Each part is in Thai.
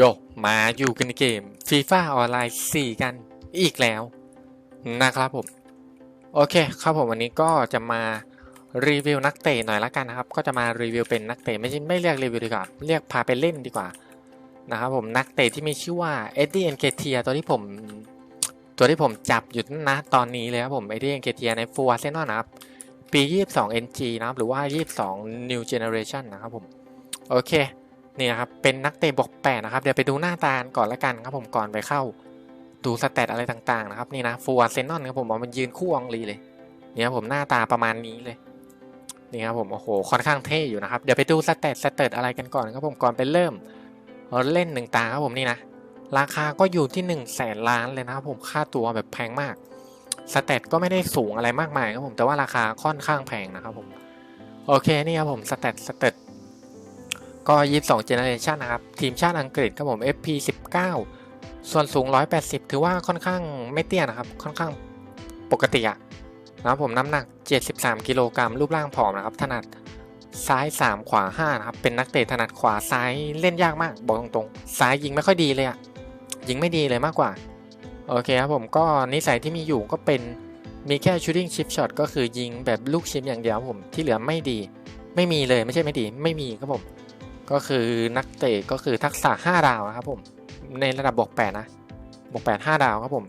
โยมาอยู่กันในเกม FIFA ออนไลน์ 4 กันอีกแล้วนะครับผม โอเคครับผมวันนี้ก็จะมารีวิวนักเตะหน่อยละกันนะครับ ก็จะมารีวิวเป็นนักเตะไม่ใช่ไม่เรียกรีวิวดีกว่า เรียกพาไปเล่นดีกว่านะครับผมนักเตะที่มีชื่อว่าเอ็ดดี้เอ็นเกเทียตัวที่ผม ตัวที่ผมจับอยู่นะตอนนี้เลยครับผมเอ็ดดี้เอ็นเกเทียในฟูอาเซนอนะครับ ปี 22 NG นะครับหรือว่า 22 New Generation นะครับผม โอเค นี่ครับเป็นนักเตะบวกแปดนะครับเดี๋ยวไปดูหน้าตาก่อนละกันครับผมก่อนไปเข้า ดูสเตตอะไรต่างๆนะครับนี่นะฟูอาร์เซนนอนครับผมเอามันยืนคู่อองลีเลยนี่ครับผมหน้าตาประมาณนี้เลยนี่ครับผมโอ้โหค่อนข้างเท่อยู่นะครับเดี๋ยวไปดูสเตตสเตตอะไรกันก่อนครับผมก่อนไปเริ่มเราเล่นหนึ่งตาครับผมนี่นะราคาก็อยู่ที่1นึ่งแสนล้านเลยนะครับผมค่าตัวแบบแพงมากสเตตก็ไม่ได้สูงอะไรมากมายครับผมแต่ว่าราคาค่อนข้างแพงนะครับผมโอเคนี่ครับผมสเตตสเตต ก็ 22 Generation นะครับ ทีมชาติอังกฤษครับผม FP 19 ส่วนสูง 180 ถือว่าค่อนข้างไม่เตี้ยนะครับ ค่อนข้างปกติอะนะครับผมน้ำหนัก 73 กิโลกรัมรูปร่างผอมนะครับ ถนัดซ้าย 3 ขวา 5 นะครับ เป็นนักเตะถนัดขวาซ้ายเล่นยากมาก บอกตรงๆ ซ้ายยิงไม่ค่อยดีเลยอะยิงไม่ดีเลยมากกว่า โอเคครับผมก็นิสัยที่มีอยู่ก็เป็นมีแค่ shooting chip shot ก็คือยิงแบบลูกชิปอย่างเดียวผมที่เหลือไม่ดี ไม่มีเลยไม่ใช่ไม่ดี ไม่มีครับผม ก็คือนักเตะก็คือทักษะ 5 ดาวครับผมในระดับบวก8นะบวก8 5 ดาวครับผม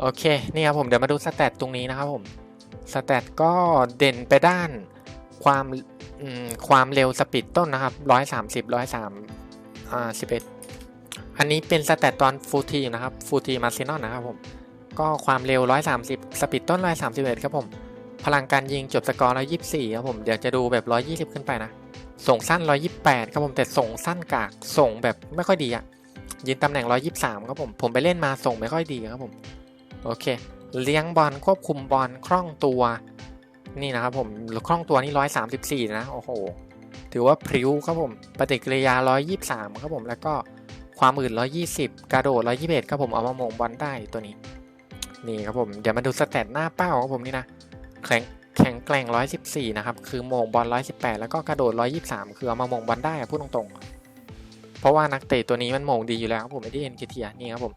โอเคนี่ครับผมเดี๋ยวมาดูสเตตตรงนี้นะครับผมสเตตก็เด่นไปด้านความความเร็วสปีดต้นนะครับ 130 103อ่า11 อันนี้เป็นสเตตตอนฟูลทีมนะครับฟูลทีมาร์ซินอนนะครับผมก็ความเร็ว 130 สปีดต้น 131 ครับผม พลังการยิงจบสกอร์ 124 ครับผม เดี๋ยวจะดูแบบ 120 ขึ้นไปนะ ส่งสั้น 128 ครับผมแต่ส่งสั้นกากส่งแบบไม่ค่อยดีอะยืนตำแหน่ง 123 ครับผม ผมไปเล่นมาส่งไม่ค่อยดีครับผม โอเค เลี้ยงบอลควบคุมบอลคล่องตัวนี่นะครับผมคล่องตัวนี่ 134 นะ โอ้โห ถือว่าพริ้วครับผม ปฏิกิริยา 123 ครับผม แล้วก็ความอื่น 120 กระโดด 121 ครับผม เอามาโมงบอลได้ตัวนี้ นี่ครับผม เดี๋ยวมาดูสแตทหน้าเป้าครับผมนี่นะ แข็ง แข็งแกร่ง 114 นะครับ คือโมงบอล 118 แล้วก็กระโดด 123 คือเอามาโมงบอลได้พูดตรงๆ เพราะว่านักเตะตัวนี้มันโมงดีอยู่แล้วครับผมไม่ได้เอ็นเคเทียนี่ครับผม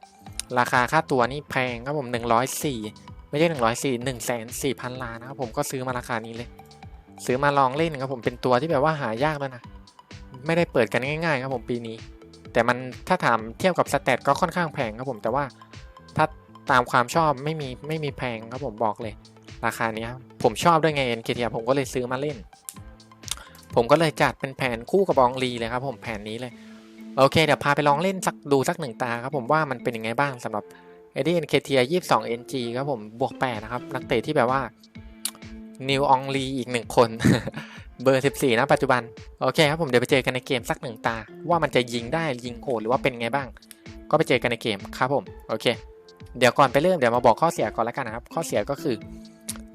ราคาค่าตัวนี่แพงครับผม 104 ไม่ใช่ 104 1 4 0 0 0 ล้านนะครับผมก็ซื้อมาราคานี้เลย ซื้อมาลองเล่นครับผมเป็นตัวที่แบบว่าหายากแล้วนะ ไม่ได้เปิดกันง่ายๆครับผมปีนี้ แต่มันถ้าถามเทียบกับสเตตก็ค่อนข้างแพงครับผมแต่ว่าถ้าตามความชอบไม่มีไม่มีแพงครับผมบอกเลย ราคานี้ครับผมชอบด้วยไง NKT ผมก็เลยซื้อมาเล่น ผมก็เลยจัดเป็นแผนคู่กับบองลีเลยครับผมแผนนี้เลย โอเค เดี๋ยวพาไปลองเล่นสักดูสักหนึ่งตาครับผมว่ามันเป็นยังไงบ้างสำหรับ e d NKT 22 NG ครับผมบวก8นะครับนักเตะที่แบบว่า New Ong Lee อีกหนึ่งคน เบอร์ 14 นะปัจจุบัน โอเคครับผมเดี๋ยวไปเจอกันในเกมสักหนึ่งตา ว่ามันจะยิงได้ยิงโหดหรือว่าเป็นไงบ้าง ก็ไปเจอกันในเกมครับผม โอเค เดี๋ยวก่อนไปเริ่มเดี๋ยวมาบอกข้อเสียก่อนแล้วกันนะครับ ข้อเสียก็คือ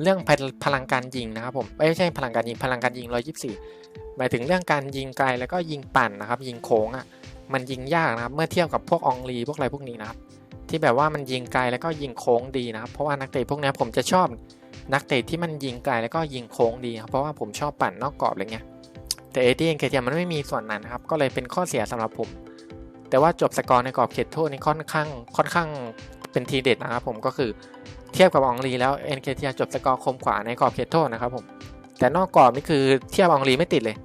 เรื่องพลังการยิงนะครับผมไม่ใช่พลังการยิงพลังการยิง 124 หมายถึงเรื่องการยิงไกลแล้วก็ยิงปั่นนะครับ ยิงโค้งอะมันยิงยากนะครับ เมื่อเทียบกับพวกองลีพวกอะไรพวกนี้นะครับ ที่แบบว่ามันยิงไกลแล้วก็ยิงโค้งดีนะครับ เพราะว่านักเตะพวกนี้ผมจะชอบนักเตะที่มันยิงไกลแล้วก็ยิงโค้งดีครับเพราะว่าผมชอบปั่นนอกกรอบอะไรเงี้ยแต่เอทีเอ็นเคทีมันไม่มีส่วนนั้นครับก็เลยเป็นข้อเสียสำหรับผม แต่ว่าจบสกอร์ในกรอบเขตโทษนี่ค่อนข้างค่อนข้างเป็นทีเด็ดนะครับผมก็คือ เทียบกับอองลีแล้ว NKT จบสกอร์คมขวาในกรอบเขตโทษนะครับผมแต่นอกกรอบนี่คือเทียบอองลีไม่ติดเลย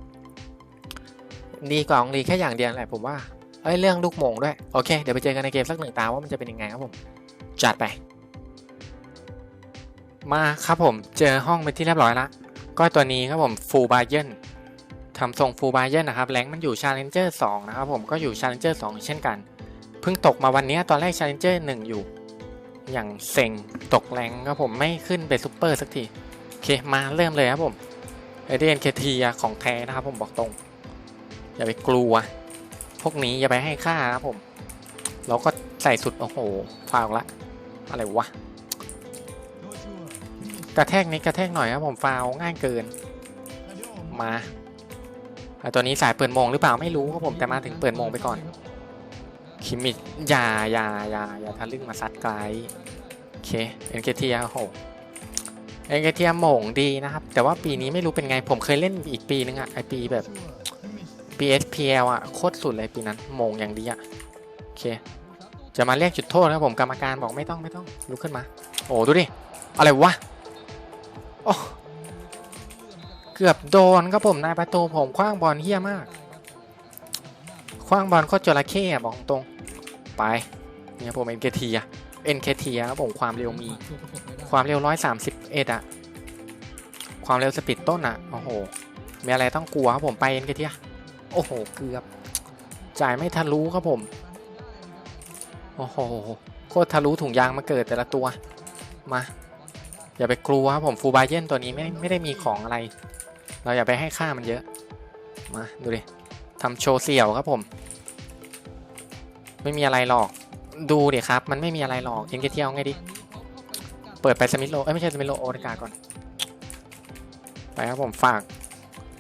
ดีกว่าอองลีแค่อย่างเดียวแหละผมว่าเอ้ยเรื่องลูกมงด้วย โอเค เดี๋ยวไปเจอกันในเกมสักหนึ่งตาว่ามันจะเป็นยังไงครับผม จัดไป มาครับผมเจอห้องเป็นที่เรียบร้อยล้วก็ตัวนี้ครับผมฟูบาเยนทำทรงฟูบาเยนนะครับแรงมันอยู่ชาเลนเจอร์2นะครับผมก็อยู่ชาเลนเจอร์2เช่นกัน เพิ่งตกมาวันนี้ตอนแรกชาเลนเจอร์1อยู่ อย่างเซ็งตกแรงครับผมไม่ขึ้นไปซูเปอร์สักทีโอเคมาเริ่มเลยครับผมเอเดนเคทีของแท้นะครับผมบอกตรง อย่าไปกลัว พวกนี้อย่าไปให้ค่าครับผม เราก็ใส่สุด โอ้โหฟาวละ อะไรวะ กระแทกนิดกระแทกหน่อยครับผมฟาวง่ายเกิน มาตัวนี้สายเปิดมงหรือเปล่าไม่รู้ครับผมแต่มาถึงเปิดมงไปก่อน คิมิอย่าอย่าอย่าอย่าทะลึ่งมาซัดไกลโอเคเอ็นเกทีโอ้โหเอ็นเกทีโมงดีนะครับ แต่ว่าปีนี้ไม่รู้เป็นไงผมเคยเล่นอีกปีนึงอะไอปีแบบ PSPL อะโคตรสุดเลยปีนั้นโมงอย่างดีอะโอเค จะมาเรียกจุดโทษครับผมกรรมการบอกไม่ต้องไม่ต้องลุกขึ้นมา โอ้ดูดิ อะไรวะโอ้เกือบโดนครับผมนายประตูผมคว้างบอลเฮี้ยมาก คว้างบอลโคตรจระเข้อะบอกตรงไปเนี่ยผม NKT อะ NKT อะครับผมความเร็วมี ความเร็ว131อะความเร็วสปีดต้นอะโอ้โหมีอะไรต้องกลัวครับผมไป NKT อะโอ้โหเกือบจ่ายไม่ทะลุครับผมโอ้โหโคตรทะลุถุงยางมาเกิดแต่ละตัวมาอย่าไปกลัวครับผมฟูบาเยนตัวนี้ไม่ไม่ได้มีของอะไร เราอย่าไปให้ค่ามันเยอะมาดูดิ ทำโชว์เสี่ยวครับผม ไม่มีอะไรหรอก ดูเดิครับ มันไม่มีอะไรหรอกเอ็นเกเทียวไงดิ เปิดไปสมิธโลเอ้ยไม่ใช่สมิธโลโอเดกาก่อน ไปครับผมฝาก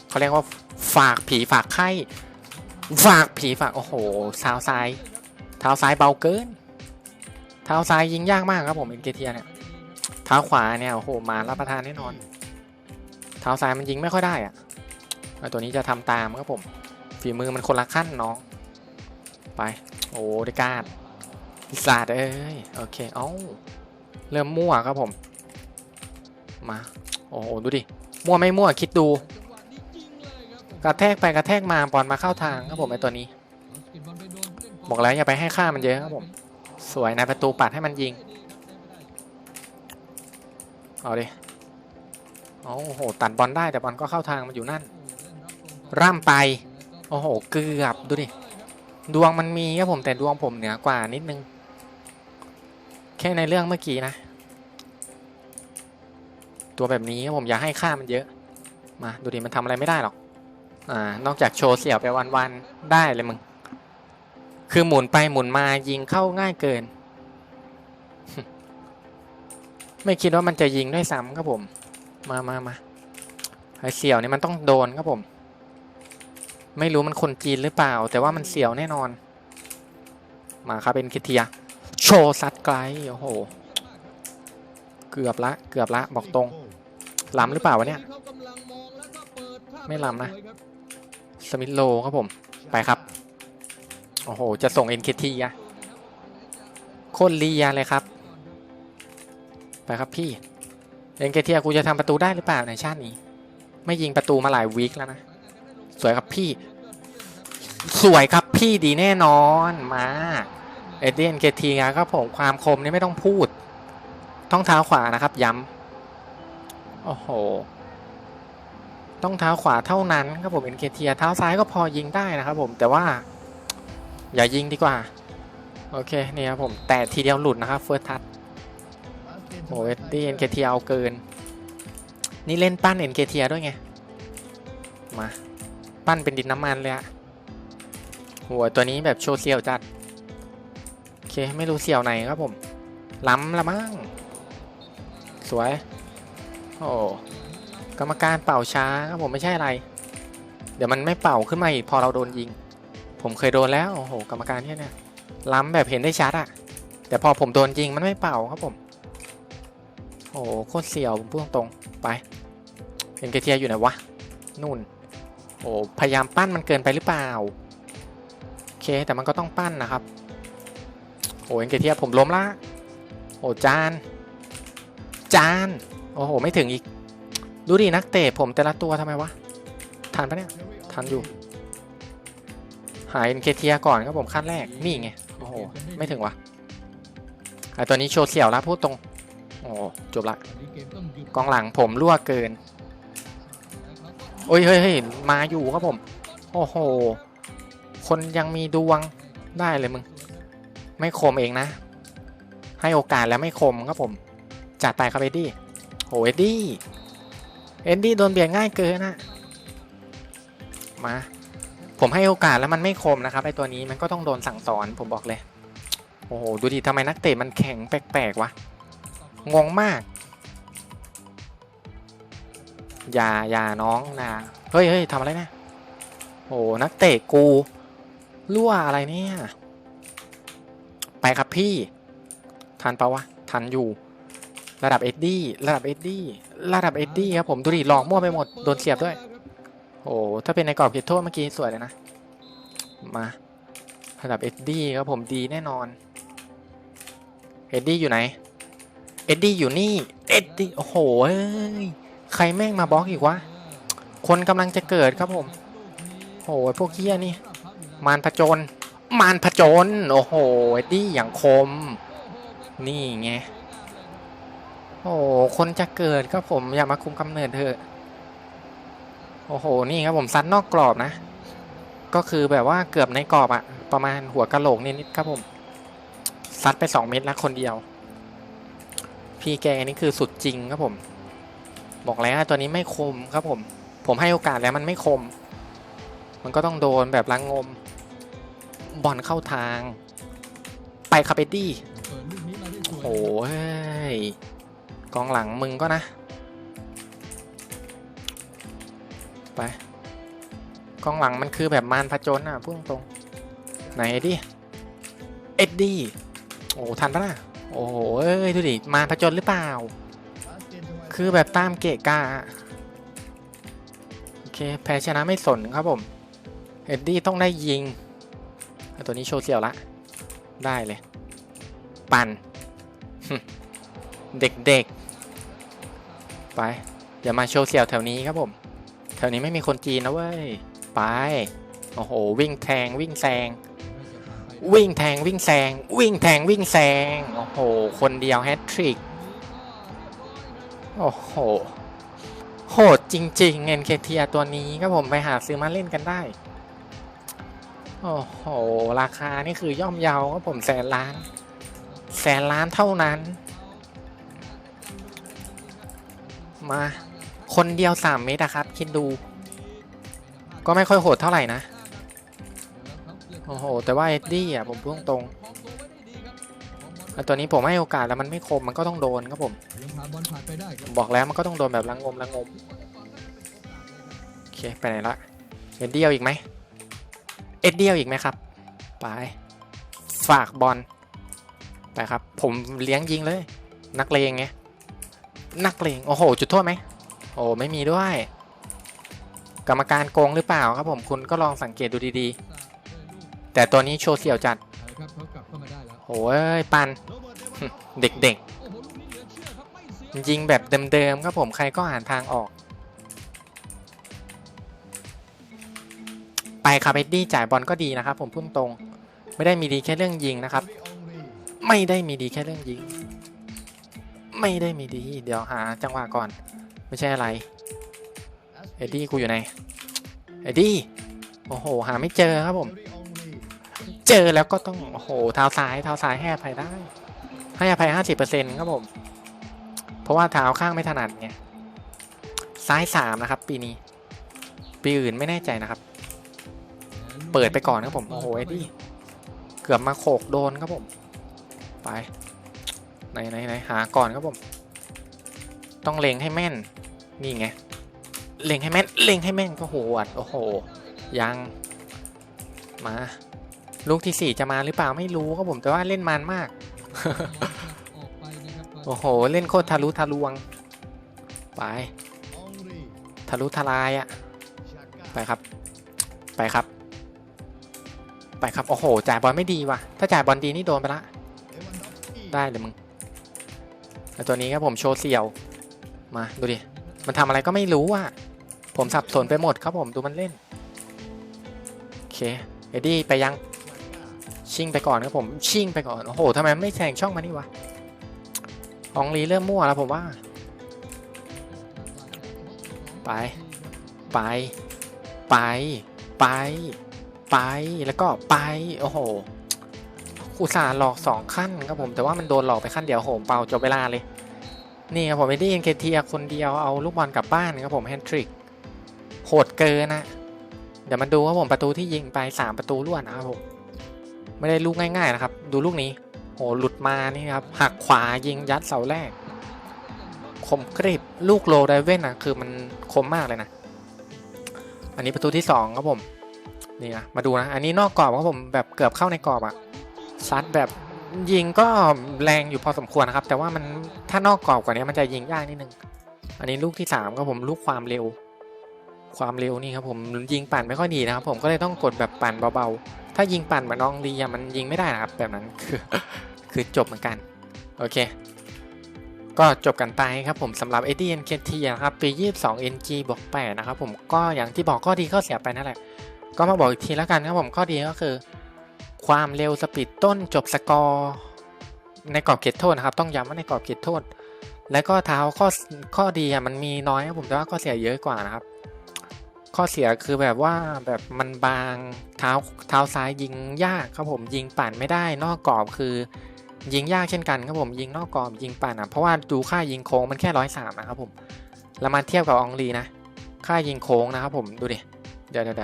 เขาเรียกว่าฝากผีฝากไข้ ฝากผีฝาก โอ้โหเท้าซ้าย เท้าซ้ายเบาเกิน เท้าซ้ายยิงยากมากครับผมเอ็นเกเทียเนี่ย เท้าขวาเนี่ยโอ้โหมารับประทานแน่นอน เท้าซ้ายมันยิงไม่ค่อยได้อะตัวนี้จะทำตามครับผม ฝีมือมันคนละขั้นน้อง ไป โอ้ได้การพิศาจเอ้ย โอเค เอ้า เริ่มมั่วครับผม มา โอ้โห ดูดิ มั่วไม่มั่ว คิดดู กระแทกไปกระแทกมาบอลมาเข้าทางครับผมไอตัวนี้ บอกแล้วอย่าไปให้ค่ามันเยอะครับผม สวยในประตูปัดให้มันยิง เอาดิโอ้โห ตัดบอลได้แต่บอลก็เข้าทางมันอยู่นั่น ร่ำไป โอ้โห เกือบดูดิ ดวงมันมีครับผมแต่ดวงผมเหนือกว่านิดนึง แค่ในเรื่องเมื่อกี้นะ ตัวแบบนี้ครับผมอย่าให้ค่ามันเยอะ มาดูดิมันทำอะไรไม่ได้หรอก อ่านอกจากโชว์เสี่ยวไปวันๆได้เลยมึง คือหมุนไปหมุนมายิงเข้าง่ายเกิน ไม่คิดว่ามันจะยิงด้วยซ้ำครับผม มามามาไอเสี่ยวเนี่ยมันต้องโดนครับผม ไม่รู้มันคนจีนหรือเปล่า แต่ว่ามันเสียวแน่นอน มาครับเป็นคิเทีย โชว์ซัดไกลโอ้โห เกือบละ เกือบละ บอกตรงล้ำหรือเปล่าวะเนี่ย ไม่ล้ำนะ สมิธโลครับผม ไปครับ โอ้โห จะส่ง NKT อะโคตรลียเลยครับ ไปครับพี่ NKT กูจะทำประตูได้หรือเปล่าในชาตินี้ ไม่ยิงประตูมาหลายวีคแล้วนะ วยครับพี่ สวยครับพี่ดีแน่นอนมาเอเดนเกทีครับผมความคมนี่ไม่ต้องพูด ต้องเท้าขวานะครับ ย้ำโอ้โห ต้องเท้าขวาเท่านั้นครับผมเอ็นเคทีเท้าซ้ายก็พอยิงได้นะครับผมแต่ว่า อย่ายิงดีกว่า โอเคนี่ครับผมแต่ทีเดียวหลุดนะครับเฟิร์สทัชโอ้เอ็ดดี้เอ็นเคทีเอาเกิน นี่เล่นปั้นเอ็นเคทีด้วยไง มา ปั้นเป็นดินน้ำมันเลยอะหัวตัวนี้แบบโชว์เซียวจัด โอเค ไม่รู้เซียวไหนครับผม ล้ำละมั้ง สวย โอ้กรรมการเป่าช้าครับผมไม่ใช่อะไร เดี๋ยวมันไม่เป่าขึ้นมาอีกพอเราโดนยิง ผมเคยโดนแล้ว โอ้โห กรรมการเนี่ยเนี่ยล้ำแบบเห็นได้ชัดอะแต่พอผมโดนยิงมันไม่เป่าครับผม โอ้โหโคตรเสียวผมพูดตรงๆไป เห็นเกเทียอยู่ไหนวะ นู่น อ้พยายามปั้นมันเกินไปหรือเปล่าโอเคแต่มันก็ต้องปั้นนะครับโอ้เอ็นเกเทียผมล้มละโอ้จาน จานโอ้โหไม่ถึงอีก ดูดินักเตะผมแต่ละตัวทำไมวะทันปะเนี่ยทันอยู่ หาเอ็นเกเทียก่อนครับผมขั้นแรกนี่ไงโอ้โหไม่ถึงวะไอตัวนี้โชว์เสี่ยวแล้วพูดตรงโอ้จบละกองหลังผมรั่วเกิน โอ้ยเฮ้ยเฮ้ยมาอยู่ครับผม โอ้โห คนยังมีดวงได้เลยมึง ไม่คมเองนะ ให้โอกาสแล้วไม่คมครับผม จัดไปครับเอ็ดดี้โอ้เอ็ดดี้เอ็ดดี้โดนเบียดง่ายเกินนะมา ผมให้โอกาสแล้วมันไม่คมนะครับไอตัวนี้มันก็ต้องโดนสั่งสอนผมบอกเลย โอ้โห ดูดิทำไมนักเตะมันแข็งแปลกๆวะ งงมาก อย่าอย่าน้องนะเฮ้ยเฮ้ยทำอะไรนะโอ้นักเตะกูรั่วอะไรเนี่ยไปครับพี่ ทันปะวะ ทันอยู่ ระดับเอ็ดดี้ระดับเอ็ดดี้ระดับเอ็ดดี้ครับผมดูดิหลอกมั่วไปหมดโดนเสียบด้วย โอ้ถ้าเป็นในกรอบเขตโทษเมื่อกี้สวยเลยนะ มาระดับเอ็ดดี้ครับผมดีแน่นอนเอ็ดดี้อยู่ไหนเอ็ดดี้อยู่นี่เอ็ดดี้โอ้โห ใครแม่งมาบล็อกอีกวะ คนกำลังจะเกิดครับผม โอ้ยพวกเฮียนี่ มารผจญมารผจญโอ้โหเอ็ดดี้อย่างคม นี่ไง โอ้คนจะเกิดครับผมอย่ามาคุมกำเนิดเถอะ โอ้โห นี่ครับผมซัดนอกกรอบนะ ก็คือแบบว่าเกือบในกรอบอะประมาณหัวกะโหลกนิดๆครับผม ซัดไปสองเม็ดล้วคนเดียว พี่แกนี่คือสุดจริงครับผม บอกแล้วตัวนี้ไม่คมครับผม ผมให้โอกาสแล้วมันไม่คม มันก็ต้องโดนแบบลังงม บอลเข้าทาง ไปคาเปดี้เปิดลูกนี้โอ้ยกองหลังมึงก็นะ ไป กองหลังมันคือแบบมารผจญอะพูดตรง ไหนเอ็ดดี้ เอ็ดดี้ โอ้ทันปะน่ะโอ้โหเอ้ย ดูดิ มารผจญหรือเปล่า คือแบบตามเกะกะอะโอเคแพ้ชนะไม่สนครับผมเอ็ดดี้ต้องได้ยิง ตัวนี้โชว์เสี่ยวละ ได้เลย ปันเด็กๆ ไปเดี๋ยวมาโชว์เสี่ยวแถวนี้ครับผม แถวนี้ไม่มีคนจีนนะเว้ย ไป โอ้โห วิ่งแทงวิ่งแซง วิ่งแทงวิ่งแซง วิ่งแทงวิ่งแซง โอ้โห คนเดียวแฮตทริก โอ้โห โหดจริงๆเอ็นเคทียตัวนี้ครับผมไปหาซื้อมาเล่นกันได้ โอ้โห ราคานี่คือย่อมเยาครับผมแสนล้าน แสนล้านเท่านั้น มา คนเดียวสามเมตรอะครับ คิดดู ก็ไม่ค่อยโหดเท่าไหร่นะ โอ้โห แต่ว่าเอ็ดดี้อะผมพูดตรง ตัวนี้ผมให้โอกาสแล้วมันไม่คมมันก็ต้องโดนครับผมยังพาบอลผ่านไปได้ครับบอกแล้วมันก็ต้องโดนแบบลังงมลังงมโอเคไปไหนละเอ็ดเดียวอีกไหมเอ็ดเดียวอีกไหมครับไปฝากบอลไปครับ ผมเลี้ยงยิงเลย นักเลงไงนักเลงโอ้โห จุดโทษไหมโอ้ไม่มีด้วย กรรมการโกงหรือเปล่าครับผมคุณก็ลองสังเกตดูดีๆ แต่ตัวนี้โชว์เสี่ยวจัด โอ้ยปันเด็กๆ ยิงแบบเดิมๆครับผมใครก็อ่านทางออก ไปครับเอ็ดดี้จ่ายบอลก็ดีนะครับ ผมพุ่งตรง ไม่ได้มีดีแค่เรื่องยิงนะครับ ไม่ได้มีดีแค่เรื่องยิง ไม่ได้มีดีเดี๋ยวหาจังหวะก่อน ไม่ใช่อะไร เอ็ดดี้กูอยู่ไหน เอ็ดดี้โอ้โห หาไม่เจอครับผม เจอแล้วก็ต้องโอ้โหเท้าซ้ายเท้าซ้ายให้อภัยได้ให้อภัยห้าสิบเปอร์เซ็นต์ครับผม เพราะว่าเท้าข้างไม่ถนัดไงซ้ายสามนะครับ ปีนี้ ปีอื่นไม่แน่ใจนะครับ เปิดไปก่อนครับผมโอ้โหเอ็ดดี้เกือบมาโขกโดนครับผม ไปไหนไหนไหนหาก่อนครับผม ต้องเล็งให้แม่น นี่ไงเล็งให้แม่นเล็งให้แม่นก็โหดโอ้โห ยัง มา ลูกที่สี่จะมาหรือเปล่าไม่รู้ครับผมแต่ว่าเล่นมันมากออกไปนะครับโอ้โห เล่นโคตรทะลุทะลวง ไป ทะลุทลายอะไปครับ ไปครับ ไปครับ โอ้โห จ่ายบอลไม่ดีว่ะ ถ้าจ่ายบอลดีนี่โดนไปละ ได้เลยมึงแล้วตัวนี้ครับผมโชว์เสี่ยว มาดูดิ มันทำอะไรก็ไม่รู้อะ ผมสับสนไปหมดครับผมดูมันเล่น โอเค เอ็ดดี้ไปยัง ชิ่งไปก่อนครับผมชิ่งไปก่อนโอ้โหทำไมไม่แซงช่องมานี่วะอองลีเริ่มมั่วแล้วผมว่า ไป ไป ไป ไป ไปแล้วก็ไปโอ้โหอุตส่าห์หลอกสองขั้นครับผมแต่ว่ามันโดนหลอกไปขั้นเดียวโหมเป่าจบเวลาเลยนี่ครับผมไม่ได้ยินเคทีคนเดียวเอาลูกบอลกลับบ้านครับผมแฮนทริกโหดเกินนะเดี๋ยวมันดูครับผมประตูที่ยิงไปสามประตูล้วนนะครับผม ไม่ได้ลูกง่ายๆนะครับ ดูลูกนี้โหหลุดมานี่ครับหักขวายิงยัดเสาแรกคมกริบลูกโลไดเว่นนะคือมันคมมากเลยนะ อันนี้ประตูที่สองครับผมนี่นะมาดูนะ อันนี้นอกกรอบครับผมแบบเกือบเข้าในกรอบอะซัดแบบยิงก็แรงอยู่พอสมควรนะครับ แต่ว่ามันถ้านอกกรอบกว่านี้มันจะยิงยากนิดนึง อันนี้ลูกที่สามครับผมลูกความเร็ว ความเร็วนี่ครับผมยิงปั่นไม่ค่อยดีนะครับ ผมก็เลยต้องกดแบบปั่นเบา ถ้ายิงปั่นเหมือนอองลีมันยิงไม่ได้นะครับ แบบนั้นคือคือจบเหมือนกัน โอเค ก็จบกันไปครับผมสำหรับ a d n k t นะครับ ปี 22 NG บวก8นะครับผมก็อย่างที่บอกข้อดีข้อเสียไปนั่นแหละ ก็มาบอกอีกทีแล้วกันครับผมข้อดีก็คือ ความเร็วสปีดต้นจบสกอร์ในกรอบเขตโทษนะครับ ต้องย้ำว่าในกรอบเขตโทษ แล้วก็เท้าข้อข้อดีอะมันมีน้อยครับผมแต่ว่าข้อเสียเยอะกว่านะครับ ข้อเสียคือแบบว่าแบบมันบางเท้าเท้าซ้ายยิงยากครับผมยิงปั่นไม่ได้ นอกกรอบคือ ยิงยากเช่นกันครับผมยิงนอกกรอบยิงปั่นอะเพราะว่าดูค่ายิงโค้งมันแค่ร้อยสามนะครับผมแล้วมาเทียบกับองลีนะ ค่ายิงโค้งนะครับผมดูดิเดี๋ยวเดี๋ยวเด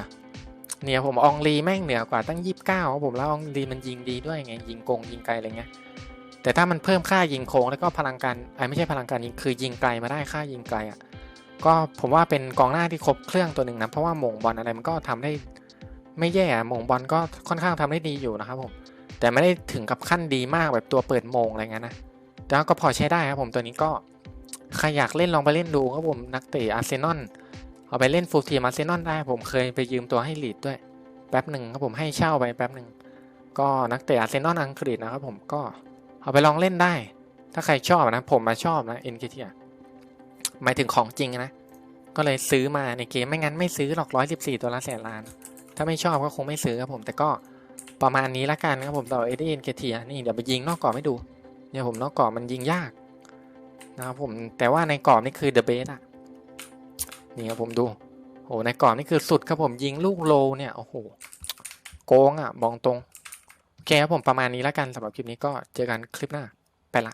เนี่ยผมองลีแม่งเหนือกว่าตั้งยี่สิบเก้าครับผมแล้วอองลีมันยิงดีด้วยไงยิงโกงยิงไกลอะไรเงี้ยแต่ถ้ามันเพิ่มค่ายิงโค้งแล้วก็พลังการไอ้ไม่ใช่พลังการยิงคือยิงไกลมาได้ค่ายิงไกลอะ ก็ผมว่าเป็นกองหน้าที่ครบเครื่องตัวหนึ่งนะ เพราะว่าหม่งบอลอะไรมันก็ทำได้ไม่แย่อะหม่งบอลก็ค่อนข้างทำได้ดีอยู่นะครับผม แต่ไม่ได้ถึงกับขั้นดีมากแบบตัวเปิดโมงอะไรเงี้ยนะแต่ก็พอใช้ได้ครับผมตัวนี้ก็ใครอยากเล่นลองไปเล่นดูครับผมนักเตะอาร์เซนอลเอาไปเล่นฟูลทีมอาร์เซนอลได้ ผมเคยไปยืมตัวให้ลีดด้วยแป๊บหนึ่งครับผมให้เช่าไปแป๊บหนึ่งก็นักเตะอาร์เซนอลอังกฤษนะครับผมก็เอาไปลองเล่นได้ ถ้าใครชอบนะผมมาชอบนะเอ็นเคที หมายถึงของจริงนะ ก็เลยซื้อมาในเกมไม่งั้นไม่ซื้อหรอกร้อยสิบสี่ตัวละแสนล้าน ถ้าไม่ชอบก็คงไม่ซื้อครับผมแต่ก็ประมาณนี้ละกันครับผมต่อเอเดนเกทีนี่เดี๋ยวไปยิงนอกกรอบให้ดูเนี่ยผมนอกกรอบมันยิงยากนะครับผมแต่ว่าในกรอบนี่คือเดอะเบสอะนี่ครับผมดูโอ้ในกรอบนี่คือสุดครับผมยิงลูกโลเนี่ยโอ้โหโกงอะมองตรงโอเคครับผมประมาณนี้ละกันสำหรับคลิปนี้ก็เจอกันคลิปหน้าไปละ